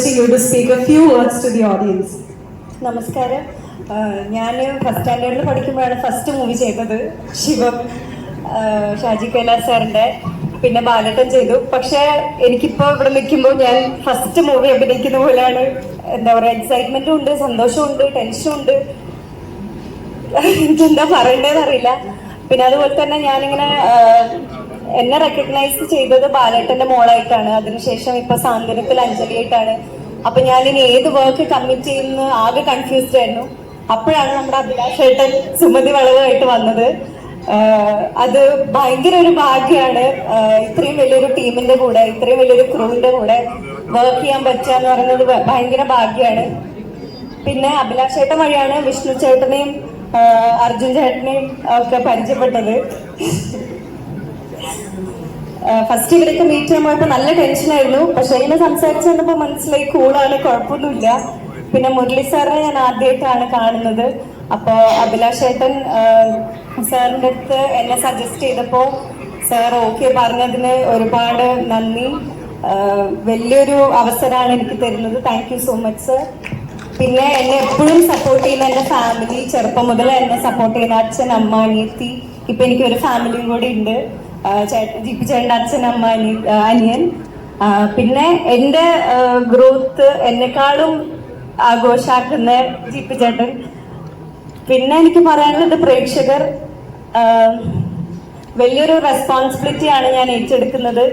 requesting you to speak a few words to the audience. നമസ്കാരം. ഞാൻ first സ്റ്റാൻഡേർഡിൽ പഠിക്കുമ്പോഴാണ് first movie ചെയ്തത്. ശിവം ഷാജി കൈലാസ് സാറിന്റെ പിന്നെ ബാലട്ടൻ ചെയ്തു. പക്ഷേ എനിക്കിപ്പോൾ ഇവിടെ നിൽക്കുമ്പോൾ ഞാൻ ഫസ്റ്റ് മൂവി അഭിനയിക്കുന്ന പോലെയാണ്. എന്താ പറയുക എക്സൈറ്റ്മെന്റും ഉണ്ട് സന്തോഷവും ഉണ്ട് ടെൻഷനും ഉണ്ട്. എനിക്കെന്താ പറയേണ്ടതെന്നറിയില്ല. പിന്നെ അതുപോലെ തന്നെ ഞാനിങ്ങനെ എന്നെ റെക്കഗ്നൈസ് ചെയ്തത് ബാലേട്ടന്റെ മോളായിട്ടാണ്. അതിനുശേഷം ഇപ്പൊ സാന്ത്വനത്തിൽ അഞ്ജലിയായിട്ടാണ്. അപ്പൊ ഞാൻ ഇനി ഏത് വർക്ക് കമ്മിറ്റ് ചെയ്യുന്ന ആകെ കൺഫ്യൂസ്ഡ് ആയിരുന്നു. അപ്പോഴാണ് നമ്മുടെ അഭിലാഷ് ഏട്ടൻ സുമതി വളവുമായിട്ട് വന്നത്. അത് ഭയങ്കര ഒരു ഭാഗ്യമാണ് ഇത്രയും വലിയൊരു ടീമിന്റെ കൂടെ ഇത്രയും വലിയൊരു ക്രൂവിന്റെ കൂടെ വർക്ക് ചെയ്യാൻ പറ്റുക എന്ന് പറയുന്നത് ഭയങ്കര ഭാഗ്യമാണ് പിന്നെ അഭിലാഷ് ചേട്ടൻ വഴിയാണ് വിഷ്ണു ചേട്ടനെയും അർജുൻ ചേട്ടനെയും ഒക്കെ പരിചയപ്പെട്ടത്. ഫസ്റ്റ് ഇവരൊക്കെ മീറ്റ് ചെയ്യാൻ നല്ല ടെൻഷനായിരുന്നു പക്ഷെ ഇങ്ങനെ സംസാരിച്ചു വന്നപ്പോൾ മനസ്സിലായി കൂളാണ് കുഴപ്പമൊന്നുമില്ല. പിന്നെ മുരളി സാറിനെ ഞാൻ ആദ്യമായിട്ടാണ് കാണുന്നത്. അപ്പോൾ അഭിലാഷേട്ടൻ സാറിന്റെ അടുത്ത് എന്നെ സജസ്റ്റ് ചെയ്തപ്പോൾ സാർ ഓക്കെ പറഞ്ഞതിന് ഒരുപാട് നന്ദി. വലിയൊരു അവസരമാണ് എനിക്ക് തരുന്നത്. Thank you so much sir പിന്നെ എന്നെ എപ്പോഴും സപ്പോർട്ട് ചെയ്യുന്ന എന്റെ ഫാമിലി ചെറുപ്പം മുതൽ എന്നെ സപ്പോർട്ട് ചെയ്യുന്ന അച്ഛൻ അമ്മ അനിയത്തി. ഇപ്പൊ എനിക്ക് ഒരു ഫാമിലിയും കൂടി ഉണ്ട്. ജിപ്പി ചേട്ടന്റെ അച്ഛൻ അമ്മ അനിയൻ. പിന്നെ എന്റെ ഗ്രോത്ത് എന്നെക്കാളും ആഘോഷാക്കുന്ന ജിപ്പി ചേട്ടൻ. പിന്നെ എനിക്ക് പറയാനുള്ളത് പ്രേക്ഷകർ വലിയൊരു റെസ്പോൺസിബിലിറ്റിയാണ് ഞാൻ ഏറ്റെടുക്കുന്നത്.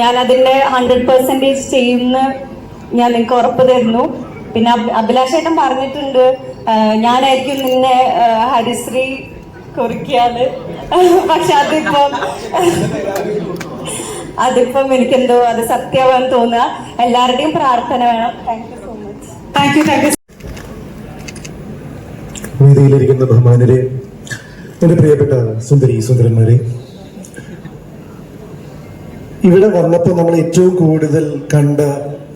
ഞാൻ അതിന്റെ ഹൺഡ്രഡ് പെർസെന്റേജ് ചെയ്യുന്ന ഞാൻ നിങ്ങൾക്ക് ഉറപ്പ് തരുന്നു. പിന്നെ അഭിലാഷേട്ടൻ പറഞ്ഞിട്ടുണ്ട് ഞാനായിരിക്കും നിന്നെ ഹരിശ്രീ കുറിക്കാന്ന് പക്ഷെ അതിപ്പം അതിപ്പം എനിക്കെന്തോ അത് സത്യമാണെന്ന് തോന്നുക. എല്ലാവരുടെയും പ്രാർത്ഥന വേണം. Thank you so much thank you thank you വേദിയിലിരിക്കുന്ന ബഹുമാനരെ എന്റെ പ്രിയപ്പെട്ട സുന്ദരി സുന്ദരന്മാരെ ഇവിടെ വന്നപ്പോൾ നമ്മൾ ഏറ്റവും കൂടുതൽ കണ്ട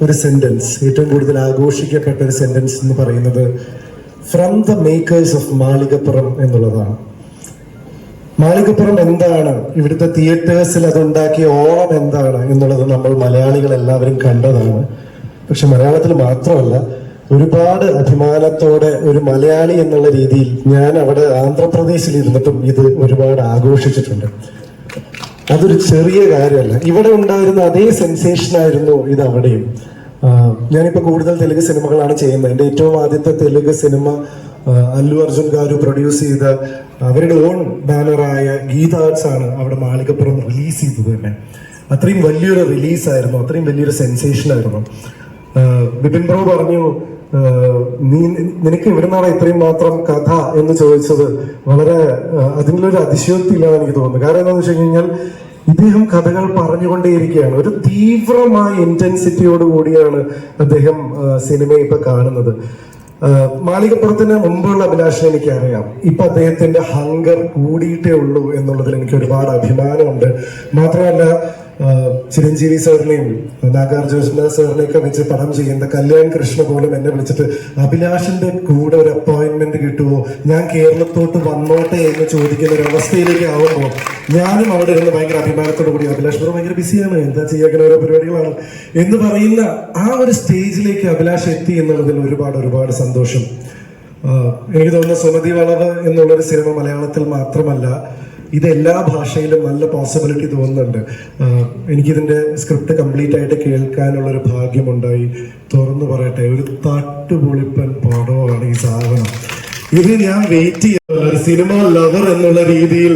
ഒരു സെന്റൻസ് ഏറ്റവും കൂടുതൽ ആഘോഷിക്കപ്പെട്ട ഒരു സെന്റൻസ് എന്ന് പറയുന്നത് from the makers of Malikappuram എന്നുള്ളതാണ്. മാളികപ്പുറം എന്താണ്? ഇവിടുത്തെ തിയേറ്റേഴ്സിൽ അതുണ്ടാക്കിയ ഓളം എന്താണ് എന്നുള്ളത് നമ്മൾ മലയാളികൾ എല്ലാവരും കണ്ടതാണ്. പക്ഷെ മലയാളത്തിൽ മാത്രമല്ല ഒരുപാട് അഭിമാനത്തോടെ ഒരു മലയാളി എന്നുള്ള രീതിയിൽ ഞാൻ അവിടെ ആന്ധ്രാപ്രദേശിൽ ഇരുന്നിട്ടും ഇത് ഒരുപാട് ആഘോഷിച്ചിട്ടുണ്ട്. അതൊരു ചെറിയ കാര്യമല്ല. ഇവിടെ ഉണ്ടായിരുന്ന അതേ സെൻസേഷൻ ആയിരുന്നു ഇത് അവിടെയും. ഞാനിപ്പോൾ ഞാനിപ്പോ കൂടുതൽ തെലുങ്ക് സിനിമകളാണ് ചെയ്യുന്നത്. എന്റെ ഏറ്റവും ആദ്യത്തെ തെലുങ്ക് സിനിമ അല്ലു അർജുൻ ഗാരു പ്രൊഡ്യൂസ് ചെയ്ത അവരുടെ ഓൺ ബാനറായ ഗീതാർട്സ് ആണ് അവിടെ മാളികപ്പുറം റിലീസ് ചെയ്തത് തന്നെ. അത്രയും വലിയൊരു റിലീസായിരുന്നു അത്രയും വലിയൊരു സെൻസേഷൻ ആയിരുന്നു. വിപിൻ പ്രഭു പറഞ്ഞു നീ നിനക്ക് ഇവിടുന്നാണ് ഇത്രയും മാത്രം കഥ എന്ന് ചോദിച്ചത്. വളരെ അതിനുള്ളൊരു അതിശയോക്തി ഇല്ലാന്ന് എനിക്ക് തോന്നുന്നു. കാരണം എന്താണെന്ന് വെച്ച് കഴിഞ്ഞാൽ ഇദ്ദേഹം കഥകൾ പറഞ്ഞുകൊണ്ടേയിരിക്കുകയാണ്. ഒരു തീവ്രമായ ഇന്റൻസിറ്റിയോട് കൂടിയാണ് അദ്ദേഹം സിനിമ സിനിമയെ ഇപ്പൊ കാണുന്നത്. മാളികപ്പുറത്തിന് മുമ്പുള്ള അഭിലാഷം എനിക്കറിയാം. ഇപ്പൊ അദ്ദേഹത്തിന്റെ ഹങ്കർ കൂടിയിട്ടേ ഉള്ളൂ എന്നുള്ളതിൽ എനിക്ക് ഒരുപാട് അഭിമാനമുണ്ട്. മാത്രമല്ല ചിരഞ്ജീവി സാറിനെയും നാഗാർജുന സാറിനെയൊക്കെ വെച്ച് പടം ചെയ്യുന്ന കല്യാൺ കൃഷ്ണ പോലും എന്നെ വിളിച്ചിട്ട് അഭിലാഷിന്റെ കൂടെ ഒരു അപ്പോയിന്റ്മെന്റ് കിട്ടുമോ ഞാൻ കേരളത്തോട്ട് വന്നോട്ടെ എന്ന് ചോദിക്കുന്ന ഒരു അവസ്ഥയിലേക്ക് ആവുമ്പോൾ ഞാനും അവിടെ ഇരുന്ന് ഭയങ്കര അഭിമാനത്തോടു കൂടി അഭിലാഷ് ബ്രോ ഭയങ്കര ബിസിയാണ് എന്താ ചെയ്യാൻ ഓരോ പരിപാടികളാണ്? എന്ന് പറയുന്ന ആ ഒരു സ്റ്റേജിലേക്ക് അഭിലാഷ് എത്തി എന്നുള്ളതിൽ ഒരുപാട് ഒരുപാട് സന്തോഷം. എനിക്ക് തോന്നുന്ന സുമതി വളവ് എന്നുള്ളൊരു സിനിമ മലയാളത്തിൽ മാത്രമല്ല ഇത് എല്ലാ ഭാഷയിലും നല്ല പോസിബിലിറ്റി തോന്നുന്നുണ്ട്. എനിക്കിതിന്റെ സ്ക്രിപ്റ്റ് കംപ്ലീറ്റ് ആയിട്ട് കേൾക്കാനുള്ളൊരു ഭാഗ്യമുണ്ടായി. തുറന്നു പറയട്ടെ ഒരു തട്ടുപൊളിപ്പൻ പടമാണ് ഈ സാധനം. ഇത് ഞാൻ വെയിറ്റ് ചെയ്യുന്ന സിനിമ ലവർ എന്നുള്ള രീതിയിൽ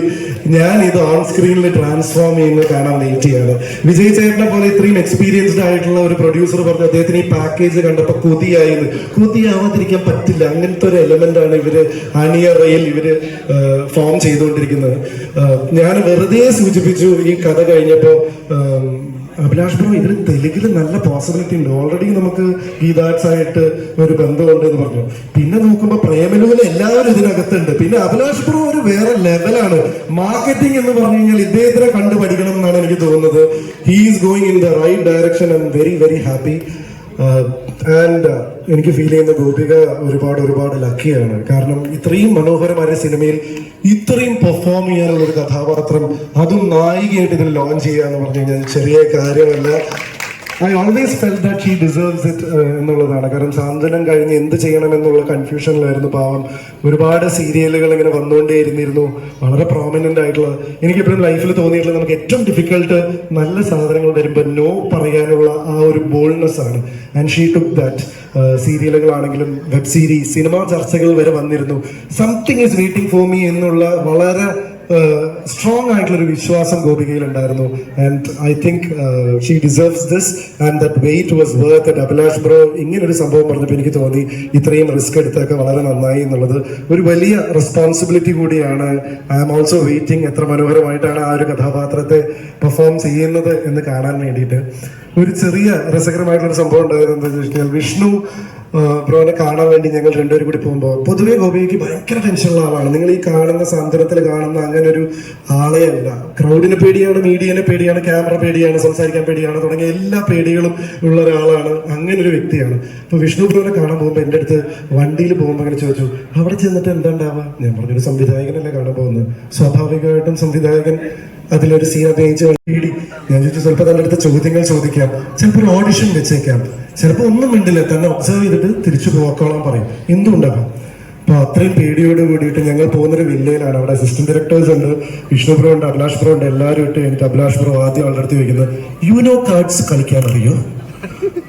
ഞാൻ ഇത് ഓൺ സ്ക്രീനിൽ ട്രാൻസ്ഫോം ചെയ്യുന്നത് കാണാൻ വെയിറ്റ് ചെയ്യാണ്. വിജയ് ചേട്ടനെ പോലെ ഇത്രയും എക്സ്പീരിയൻസ്ഡ് ആയിട്ടുള്ള ഒരു പ്രൊഡ്യൂസർ പറഞ്ഞു അദ്ദേഹത്തിന് ഈ പാക്കേജ് കണ്ടപ്പോൾ കൊതിയായിരുന്നു കൊതിയാവാതിരിക്കാൻ പറ്റില്ല. അങ്ങനത്തെ ഒരു എലമെന്റ് ആണ് ഇവർ അണിയറയിൽ ഇവർ ഫോം ചെയ്തുകൊണ്ടിരിക്കുന്നത്. ഞാൻ വെറുതെ സൂചിപ്പിച്ചു ഈ കഥ കഴിഞ്ഞപ്പോ ആം, അഭിലാഷ് ബ്രോ ഇതിന് തെലുങ്കിൽ നല്ല പോസിബിലിറ്റി ഉണ്ട്. ഓൾറെഡി നമുക്ക് ഗീതാർട്സ് ആയിട്ട് ഒരു ബന്ധമുണ്ട് എന്ന് പറഞ്ഞു. പിന്നെ നോക്കുമ്പോൾ പ്രേമലൂല എല്ലാവരും ഇതിനകത്തുണ്ട്. പിന്നെ അഭിലാഷ് ബ്രോ ഒരു വേറെ ലെവലാണ് മാർക്കറ്റിംഗ് എന്ന് പറഞ്ഞു കഴിഞ്ഞാൽ ഇദ്ദേഹത്തിനെ കണ്ടു പഠിക്കണം എന്നാണ് എനിക്ക് തോന്നുന്നത്. He's going in the right direction I am very very happy and എനിക്ക് ഫീൽ ചെയ്യുന്ന ഗോപിക ഒരുപാട് ഒരുപാട് ലക്കിയാണ് കാരണം ഇത്രയും മനോഹരമായ സിനിമയിൽ ഇത്രയും പെർഫോം ചെയ്യാനുള്ള ഒരു കഥാപാത്രം അതും നായികയായിട്ട് ഇതിൽ ലോഞ്ച് ചെയ്യുക എന്ന് പറഞ്ഞു കഴിഞ്ഞാൽ ചെറിയ കാര്യമല്ല. I always felt that he deserves it എന്നുള്ളതാണ്. കാരണം സാന്ത്വനം കഴിഞ്ഞ് എന്ത് ചെയ്യണം എന്നുള്ള കൺഫ്യൂഷനിലായിരുന്നു പാവം. ഒരുപാട് സീരിയലുകൾ ഇങ്ങനെ വന്നുകൊണ്ടേയിരുന്നിരുന്നു വളരെ പ്രോമിനന്റ് ആയിട്ടുള്ള എനിക്കിപ്പോഴും ലൈഫിൽ തോന്നിയിട്ടുള്ള നമുക്ക് ഏറ്റവും ഡിഫിക്കൾട്ട് നല്ല സാധനങ്ങൾ വരുമ്പോൾ നോ പറയാനുള്ള ആ ഒരു ബോൾഡ്നെസ് ആണ്. ആൻഡ് ഷീ ടുക്ക് ദാറ്റ് സീരിയലുകളാണെങ്കിലും വെബ് സീരീസ് സിനിമാ ചർച്ചകൾ വരെ വന്നിരുന്നു. Something is waiting for me എന്നുള്ള വളരെ സ്ട്രോങ് ആയിട്ടുള്ള ഒരു വിശ്വാസം ഗോപികയിൽ ഉണ്ടായിരുന്നു. And I think she deserves this and that wait was worth and Abhilash bro ഇങ്ങനെ ഒരു സംഭവം പറഞ്ഞപ്പോൾ എനിക്ക് തോന്നി ഇത്രയും റിസ്ക് എടുത്തൊക്കെ വളരെ നന്നായി എന്നുള്ളത് ഒരു വലിയ റെസ്പോൺസിബിലിറ്റി കൂടിയാണ്. ഐ ആം ഓൾസോ വെയിറ്റിംഗ് എത്ര മനോഹരമായിട്ടാണ് ആ ഒരു കഥാപാത്രത്തെ പെർഫോം ചെയ്യുന്നത് എന്ന് കാണാൻ വേണ്ടിയിട്ട്. ഒരു ചെറിയ രസകരമായിട്ടുള്ള സംഭവം ഉണ്ടായത് എന്താണെന്ന് വെച്ച് കഴിഞ്ഞാൽ വിഷ്ണു ബ്രോനെ കാണാൻ വേണ്ടി ഞങ്ങൾ രണ്ടുപേരും കൂടി പോകുമ്പോൾ പൊതുവേ ഗോപിക്ക് ഭയങ്കര ടെൻഷനുള്ള ആളാണ്. നിങ്ങൾ ഈ കാണുന്ന സാന്ത്വനത്തിൽ കാണുന്ന അങ്ങനെ ഒരു ആളെ അല്ല. ക്രൗഡിനെ പേടിയാണ് മീഡിയനെ പേടിയാണ് ക്യാമറ പേടിയാണ് സംസാരിക്കാൻ പേടിയാണ് തുടങ്ങിയ എല്ലാ പേടികളും ഉള്ള ഒരാളാണ് അങ്ങനെ ഒരു വ്യക്തിയാണ്. അപ്പൊ വിഷ്ണു ബ്രോനെ കാണാൻ പോകുമ്പോൾ എന്റെ അടുത്ത് വണ്ടിയിൽ പോകുമ്പോൾ അങ്ങനെ ചോദിച്ചു അവിടെ ചെന്നിട്ട് എന്താ ഉണ്ടാവുക? ഞാൻ പറഞ്ഞൊരു സംവിധായകനല്ലേ കാണാൻ പോകുന്നത്. സ്വാഭാവികമായിട്ടും സംവിധായകൻ അതിലൊരു സീൻ അഭിനയിച്ച് പേടി ഞാൻ ചോദിച്ചു ചിലപ്പോൾ തന്റെ അടുത്ത് ചോദ്യങ്ങൾ ചോദിക്കാം. ചിലപ്പോൾ ഒരു ഓഡിഷൻ വെച്ചേക്കാം. ചിലപ്പോൾ ഒന്നും മിണ്ടില്ല. തന്നെ ഒബ്സർവ് ചെയ്തിട്ട് തിരിച്ചു പോക്കോളാൻ പറയും. എന്തുകൊണ്ടാകാം അപ്പൊ അത്രയും പേടിയോട് കൂടിയിട്ട് ഞങ്ങൾ പോകുന്നൊരു വില്ലയിലാണ്. അവിടെ അസിസ്റ്റന്റ് ഡയറക്ടേഴ്സ് ഉണ്ട് വിഷ്ണു പ്രോ ഉണ്ട് അഭിലാഷ് പ്രോ ഉണ്ട്. എല്ലാവരും ഇട്ട് എനിക്ക് അഭിലാഷ് ബ്രോ ആദ്യം അവളുടെ അടുത്ത് ചോദിക്കുന്നത് യുനോ കാർഡ്സ് കളിക്കാൻ അറിയോ?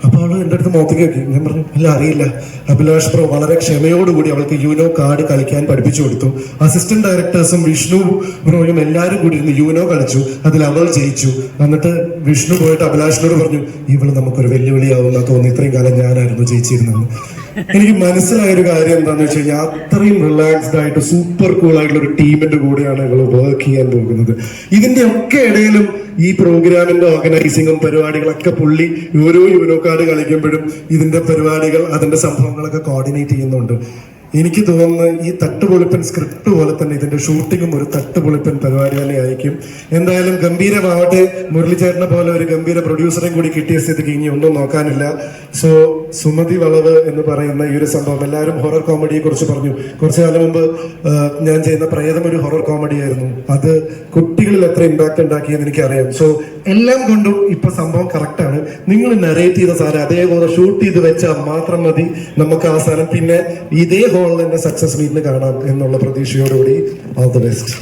അപ്പൊ അവൾ എന്റെ അടുത്ത് നോക്കി നോക്കി ഞാൻ പറഞ്ഞു ഇല്ല അറിയില്ല. അഭിലാഷ് പ്രോ വളരെ ക്ഷമയോടുകൂടി അവൾക്ക് യൂനോ കാർഡ് കളിക്കാൻ പഠിപ്പിച്ചു കൊടുത്തു. അസിസ്റ്റന്റ് ഡയറക്ടേഴ്സും വിഷ്ണു ബ്രോയും എല്ലാവരും കൂടി ഇരുന്ന് യൂനോ കളിച്ചു. അതിൽ അവൾ ജയിച്ചു. എന്നിട്ട് വിഷ്ണു പോയിട്ട് അഭിലാഷിനോട് പറഞ്ഞു ഇവൾ നമുക്കൊരു വെല്ലുവിളിയാവുന്ന തോന്നി ഇത്രയും കാലം ഞാനായിരുന്നു ജയിച്ചിരുന്നത്. എനിക്ക് മനസ്സിലായ ഒരു കാര്യം എന്താണെന്ന് വെച്ച് കഴിഞ്ഞാൽ അത്രയും റിലാക്സ്ഡ് ആയിട്ട് സൂപ്പർ കൂൾ ആയിട്ടുള്ള ഒരു ടീമിന്റെ കൂടെയാണ് ഇവൾ വർക്ക് ചെയ്യാൻ പോകുന്നത്. ഇതിന്റെ ഒക്കെ ഇടയിലും ഈ പ്രോഗ്രാമിന്റെ ഓർഗനൈസിങ്ങും പരിപാടികളൊക്കെ പുള്ളി ഓരോ യുവനോക്കാട് കളിക്കുമ്പോഴും ഇതിന്റെ പരിപാടികൾ അതിന്റെ സംഭവങ്ങളൊക്കെ കോർഡിനേറ്റ് ചെയ്യുന്നുണ്ട്. എനിക്ക് തോന്നുന്നു ഈ തട്ടുപൊളിപ്പൻ സ്ക്രിപ്റ്റ് പോലെ തന്നെ ഇതിന്റെ ഷൂട്ടിങ്ങും ഒരു തട്ടുപൊളിപ്പൻ പരിപാടി തന്നെ ആയിരിക്കും. എന്തായാലും ഗംഭീരമാവട്ടെ. മുരളിച്ചേട്ടനെ പോലെ ഒരു ഗംഭീര പ്രൊഡ്യൂസറെയും കൂടി കിട്ടിയ സ്ഥിതിക്ക് ഇനി ഒന്നും നോക്കാനില്ല. സോ സുമതി വളവ് എന്ന് പറയുന്ന ഈ ഒരു സംഭവം എല്ലാവരും ഹൊറർ കോമഡിയെ കുറിച്ച് പറഞ്ഞു. കുറച്ചു കാലം മുമ്പ് ഞാൻ ചെയ്യുന്ന പ്രേതം ഒരു ഹൊറർ കോമഡി ആയിരുന്നു. അത് കുട്ടികളിൽ എത്ര ഇമ്പാക്ട് ഉണ്ടാക്കിയെന്ന് എനിക്കറിയാം. സോ എല്ലാം കൊണ്ടും ഇപ്പൊ സംഭവം കറക്റ്റ് ആണ്. നിങ്ങൾ നരേറ്റ് ചെയ്ത സാധനം അതേപോലെ ഷൂട്ട് ചെയ്ത് വെച്ചാൽ മാത്രം മതി. നമുക്ക് അവസാനം പിന്നെ ഇതേ ഹോളിൽ തന്നെ സക്സസ് മീറ്റിന് കാണാം എന്നുള്ള പ്രതീക്ഷയോടുകൂടി ഓൾ ദ ബെസ്റ്റ്